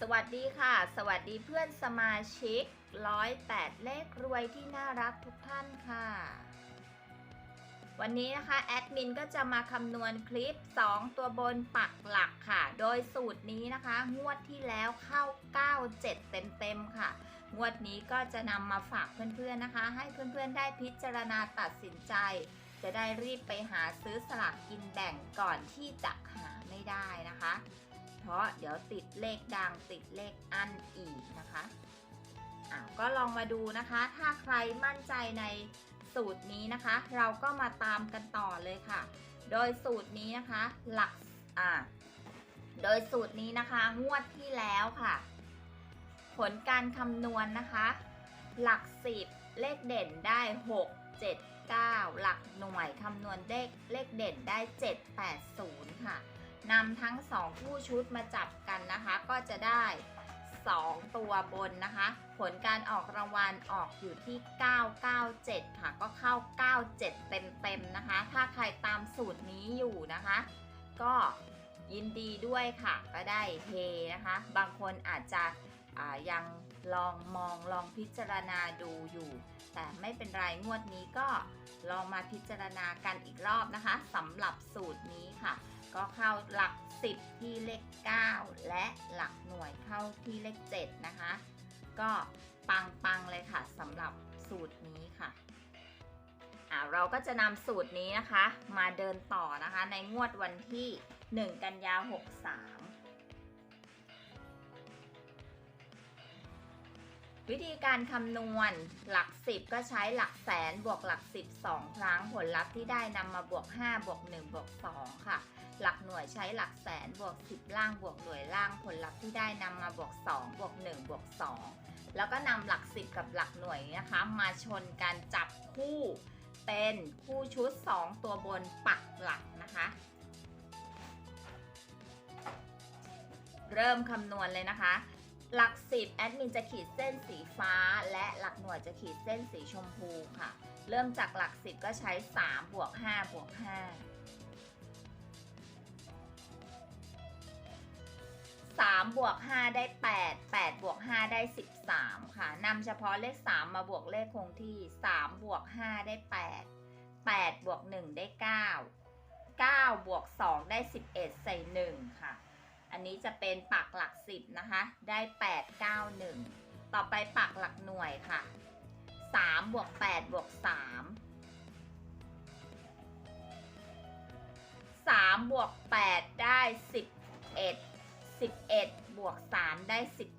สวัสดีค่ะ สวัสดีเพื่อนสมาชิก 108 เลขรวยที่น่ารักทุกท่านค่ะ วันนี้นะคะแอดมินก็จะมาคำนวณคลิป 2 ตัวบนปักหลักค่ะ โดยสูตรนี้นะคะ งวดที่แล้วเข้า 97 เต็มๆค่ะ งวดนี้ก็จะนำมาฝากเพื่อนๆนะคะ ให้เพื่อนๆได้พิจารณาตัดสินใจ จะได้รีบไปหาซื้อสลากกินแบ่งก่อนที่จะหาไม่ได้นะคะ เพราะเดี๋ยวติดเลขดังติดเลขอันอีกนะคะอ้าวก็ลองมาดูนะคะ ถ้าใครมั่นใจในสูตรนี้นะคะ เราก็มาตามกันต่อเลยค่ะ โดยสูตรนี้นะคะหลักอ่าโดยสูตรนี้นะคะงวดที่แล้วค่ะ ผลการคำนวณนะคะ หลักสิบเลขเด่นได้ 6 7 9 หลักหน่วยคำนวณเลขเลขเด่นได้ 7 8 0 ค่ะ นำทั้ง 2 คู่ชุดมาจับกันนะคะ ก็จะได้ 2 ตัวบนนะคะ ผลการออกรางวัลออกอยู่ที่ 997 ค่ะ ก็เข้า 97 เต็มๆนะคะ ถ้าใครตามสูตรนี้อยู่นะคะ ก็ยินดีด้วยค่ะ ก็ได้เฮนะคะ บางคนอาจจะยังลองมองลองพิจารณาดูอยู่ แต่ไม่เป็นไรงวดนี้ก็ลองมาพิจารณากันอีกรอบนะคะสำหรับสูตรนี้ค่ะ ก็เข้าหลัก 10 ที่เลข 9 และหลักหน่วยเข้าที่เลข 7 นะคะ ก็ปังๆเลยค่ะสำหรับสูตรนี้ค่ะอ่าเราก็จะนำสูตรนี้นะคะ มาเดินต่อนะคะในงวดวันที่ 1 กันยา 63 วิธีการคำนวณหลัก 10 ก็ใช้หลักแสนบวกหลัก 10 2 ครั้ง ผลลัพธ์ที่ได้นำมาบวก 5 บวก 1 บวก 2 ค่ะ หลักหน่วยใช้หลักแสนบวก 10 ล่างบวกหน่วยล่าง ผลลัพธ์ที่ได้นำมาบวก 2 บวก 1 บวก 2 แล้วก็นำหลัก 10 กับหลักหน่วยนะคะ มาชนกันจับคู่เป็นคู่ชุด 2 ตัวบนปักหลักนะคะ เริ่มคำนวณเลยนะคะ หลัก10แอดมินจะขีดเส้นสีฟ้า และหลักหน่วยจะขีดเส้นสีชมพูค่ะ เริ่มจากหลัก10ก็ใช้3บวก5บวก5 3บวก5ได้ 8 8บวก5ได้ 13 ค่ะนำเฉพาะเลข 3 มาบวกเลขคงที่ 3 บวก 5 ได้ 8 8บวก 1 ได้ 9 9บวก 2 ได้ 11 ใส่ 1 ค่ะ อันนี้จะเป็นปักหลัก10นะคะ ได้8 9 1ต่อไปปักหลักหน่วยค่ะ3บวก8บวก3 3บวก8ได้11 11บวก3ได้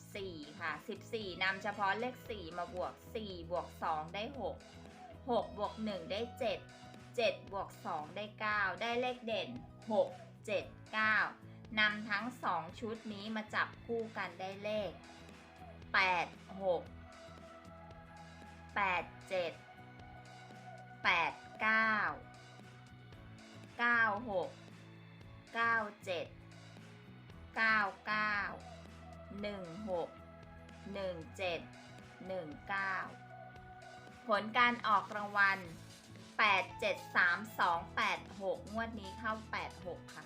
14ค่ะ14นำเฉพาะเลข4มาบวก4บวก2ได้6 6บวก1ได้7 7บวก2ได้9ได้เลขเด่น6 7 9 นำทั้ง 2 ชุดนี้มาจับคู่กันได้เลข 8 6 8 7 8 9 9 6 9 7 9 9 1 6 1 7 1 9 ผลการออกรางวัล 8 7 3 2 8 6 งวดนี้เข้า 8 6 ค่ะ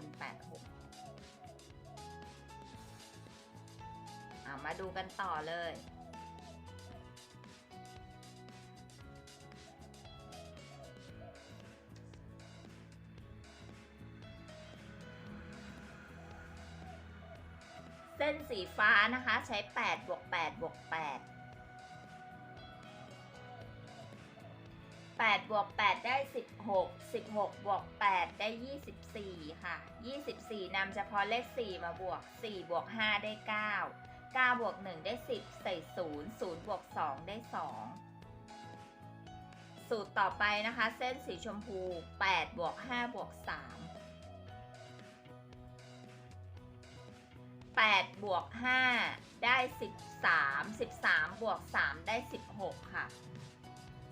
น 8 6เอามาดูกันต่อเลย เส้นสีฟ้านะคะใช้ 8 บวก 8 บวก 8 8 บวก 8 ได้ 16 16 บวก 8 ได้ 24 ค่ะ 24นำเฉพาะเลข 4 มาบวก 4 บวก 5 ได้ 9 9บวก 1 ได้ 10 ใส่0 0บวก 2 ได้ 2 สูตรต่อไปนะคะ เส้นสีชมพู 8 บวก 5 บวก 3 8 บวก 5 ได้ 13 13 บวก 3 ได้ 16 ค่ะ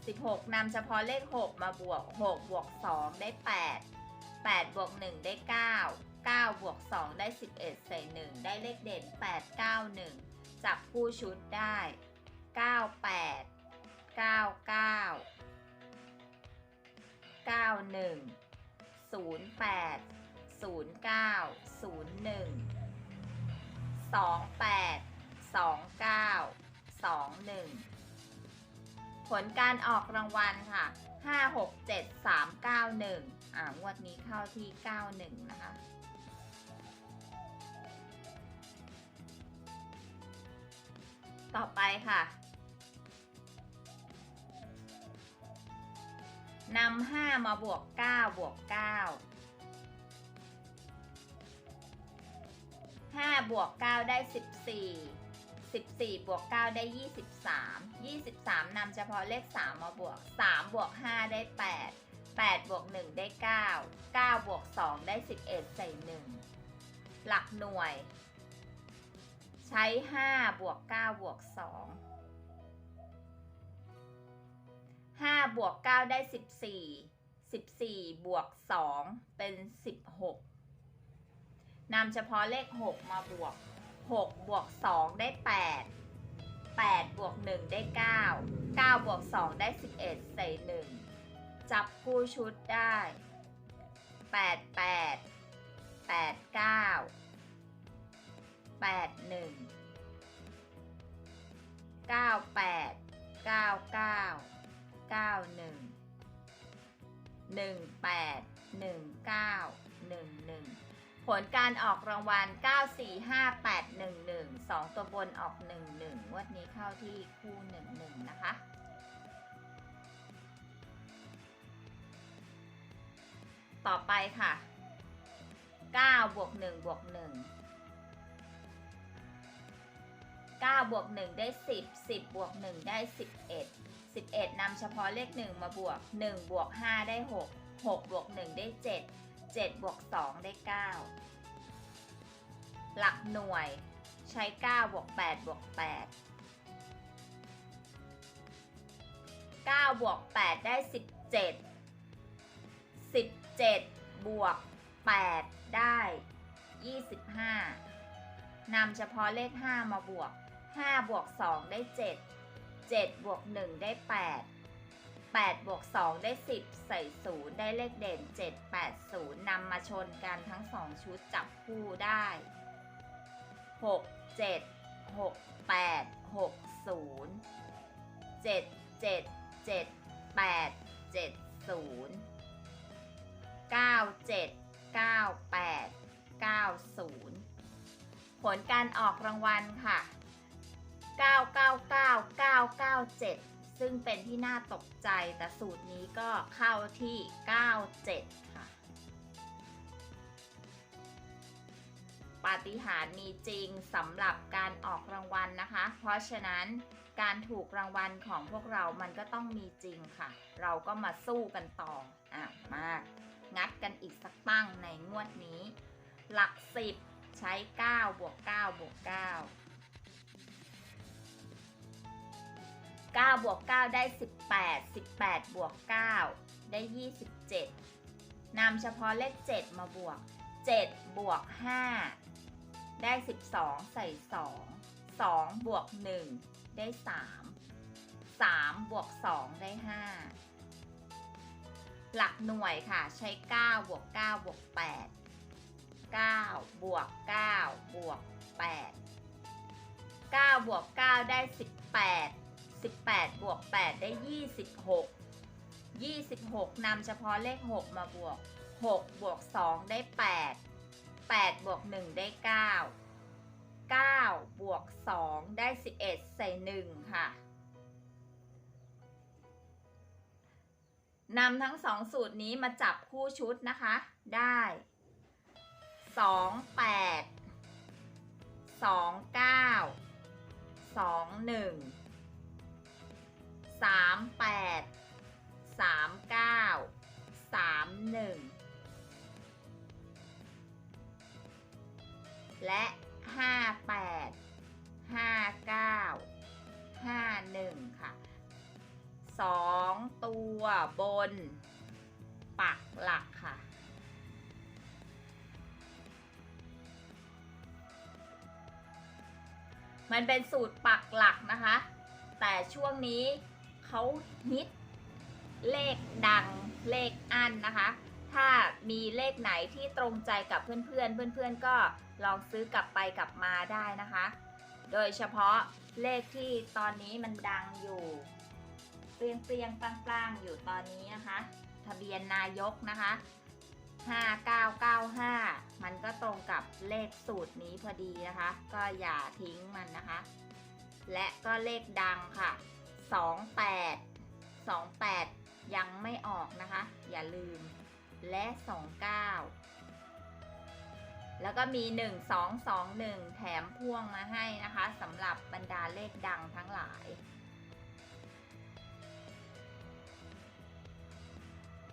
16นำเฉพาะเลข 6 มาบวก 6 บวก 2 ได้ 8 8 บวก 1 ได้ 9 9 บวก 2 ได้ 11 ใส่ 1 ได้เลขเด่น 8 9 1 จับคู่ชุดได้ 9 8 9 9 9 1 0 8 09 01 28 29 21 ผลการออกรางวัลค่ะห้าหกเจ็ดสามเก้าหนึ่งอ่างวดนี้เข้าที่เก้าหนึ่งนะคะ ต่อไปค่ะนำห้ามาบวกเก้าบวกเก้าห้าบวกเก้าได้สิ บสี่สิบสี่บวกเก้าได้ยี่สิบสามยี่สิบสามนำเฉพาะเลขสามมาบวกสามบวกห้าได้แปดแปดบวกหนึ่งได้เก้าเก้าบวกสองได้สิบเอ็ดใส่หนึ่งหลักหน่วย ใช้ห้าบวกเก้าบวกสองห้าบวกเก้าได้สิบสี่สิบสี่บวกสองเป็นสิบหกนำเฉพาะเลขหกมาบวก 6 บวก 2 ได้ 8 8 บวก 1 ได้ 9 9 บวก 2 ได้ 11 ใส่ 1 จับคู่ชุดได้ 8 8 8 9 8 1 9 8 9 9 9 1 1 8 1 9 1 1 ผลการออกรางวัลเก้าสี่ห้าแปดหนึ่งหนึ่งสองตัวบนออกหนึ่งหนึ่งวันนี้เข้าที่คู่หนึ่งหนึ่งนะคะ ต่อไปค่ะเก้าบวกหนึ่งบวกหนึ่งเก้าบวกหนึ่งได้สิบสิบบวกหนึ่งได้สิบเอ็ด11นำเฉพาะเลข 1 มาบวก 1 บวก 5 ได้ 6 6 บวก 1 ได้ 7 7บวก2ได้ 9 หลักหน่วยใช้9บวก8บวก8 9บวก8ได้ 17 17บวก8ได้ 25นำเฉพาะเลข 5 มาบวก 5 บวก 2 ได้ 7 7 บวก 1 ได้ 8 8บวก2 ได้ 10 ใส่ 0 ได้เลขเด่น 7 8 0นำมาชนกันทั้ง 2 ชุดจับคู่ได้ 6 7 6 8 6 0 7 7 7 8 7 0 9 7 9 8 9 0 ผลการออกรางวัลค่ะ 999 997 ซึ่งเป็นที่น่าตกใจแต่สูตรนี้ก็เข้าที่ 97 ค่ะ ปาฏิหาริย์มีจริงสำหรับการออกรางวัลนะคะ เพราะฉะนั้นการถูกรางวัลของพวกเรามันก็ต้องมีจริงค่ะ เราก็มาสู้กันต่ออะมางัดกันอีกสักตั้งในงวดนี้ หลัก 10 ใช้ 9 บวก 9 บวก 9 9 บวก 9 ได้ 18 18 บวก 9 ได้ 27นำเฉพาะเลข 7 มาบวก 7 บวก 5 ได้ 12 ใส่ 2 2 บวก 1 ได้ 3 3 บวก 2 ได้ 5 หลักหน่วยค่ะใช้ 9 บวก 9 บวก 8 9 บวก 9 บวก 8 9 บวก 9 ได้ 18 18 บวก 8 ได้ 26 26นำเฉพาะเลข 6 มาบวก 6 บวก 2 ได้ 8 8 บวก 1 ได้ 9 9 บวก 2 ได้ 11 ใส่ 1 ค่ะนำทั้งสองสูตรนี้มาจับคู่ชุดนะคะ ได้2 8 2 9 2 1สองเก้าสองหนึ่ง สามแปดสามเก้าสามหนึ่งและห้าแปดห้าเก้าห้าหนึ่งค่ะสองตัวบน ปักหลักค่ะมันเป็นสูตรปักหลักนะคะ แต่ช่วงนี้ เขาฮิตเลขดังเลขอันนะคะ ถ้ามีเลขไหนที่ตรงใจกับเพื่อนๆ เพื่อนๆ ก็ลองซื้อกลับไปกลับมาได้นะคะ โดยเฉพาะเลขที่ตอนนี้มันดังอยู่เปรียงเปรียงๆปลางๆ อยู่ตอนนี้นะคะ ทะเบียนนายกนะคะ 5995 มันก็ตรงกับเลขสูตรนี้พอดีนะคะ ก็อย่าทิ้งมันนะคะ และก็เลขดังค่ะ 28 28 ยังไม่ออกนะคะ อย่าลืม และ 29 แล้วก็มี 1221 แถมพ่วงมาให้นะคะสำหรับบรรดาเลขดังทั้งหลาย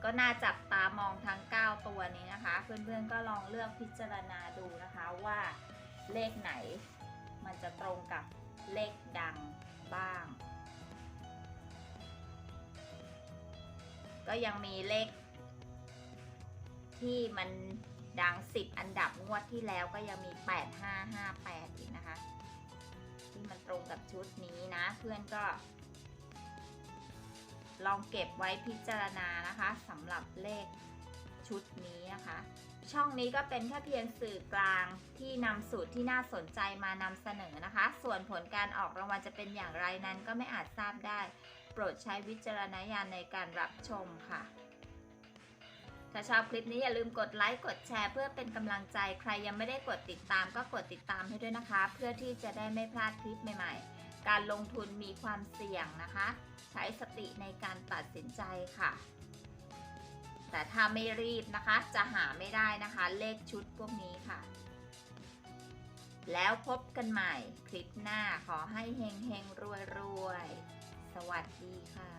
ก็น่าจับตามองทั้ง 9 ตัวนี้นะคะ เพื่อนๆก็ลองเลือกพิจารณาดูนะคะว่าเลขไหนมันจะตรงกับเลขดังบ้าง ก็ยังมีเลข ที่มันดัง 10 อันดับงวดที่แล้วก็ยังมี 8558 อีกนะคะ ที่มันตรงกับชุดนี้นะ เพื่อนก็ ลองเก็บไว้พิจารณานะคะสำหรับเลขชุดนี้นะคะ ช่องนี้ก็เป็นแค่เพียงสื่อกลางที่นำสูตรที่น่าสนใจมานำเสนอนะคะ ส่วนผลการออกรางวัลจะเป็นอย่างไรนั้นก็ไม่อาจทราบได้ โปรดใช้วิจารณญาณในการรับชมค่ะ ถ้าชอบคลิปนี้อย่าลืมกดไลค์กดแชร์เพื่อเป็นกำลังใจใครยังไม่ได้กดติดตามก็กดติดตามให้ด้วยนะคะ เพื่อที่จะได้ไม่พลาดคลิปใหม่ ๆ การลงทุนมีความเสี่ยงนะคะ ใช้สติในการตัดสินใจค่ะแต่ถ้าไม่รีบนะคะจะหาไม่ได้นะคะ เลขชุดพวกนี้ค่ะ แล้วพบกันใหม่คลิปหน้าขอให้เฮงเฮงรวยรวย วัสดีค่ะ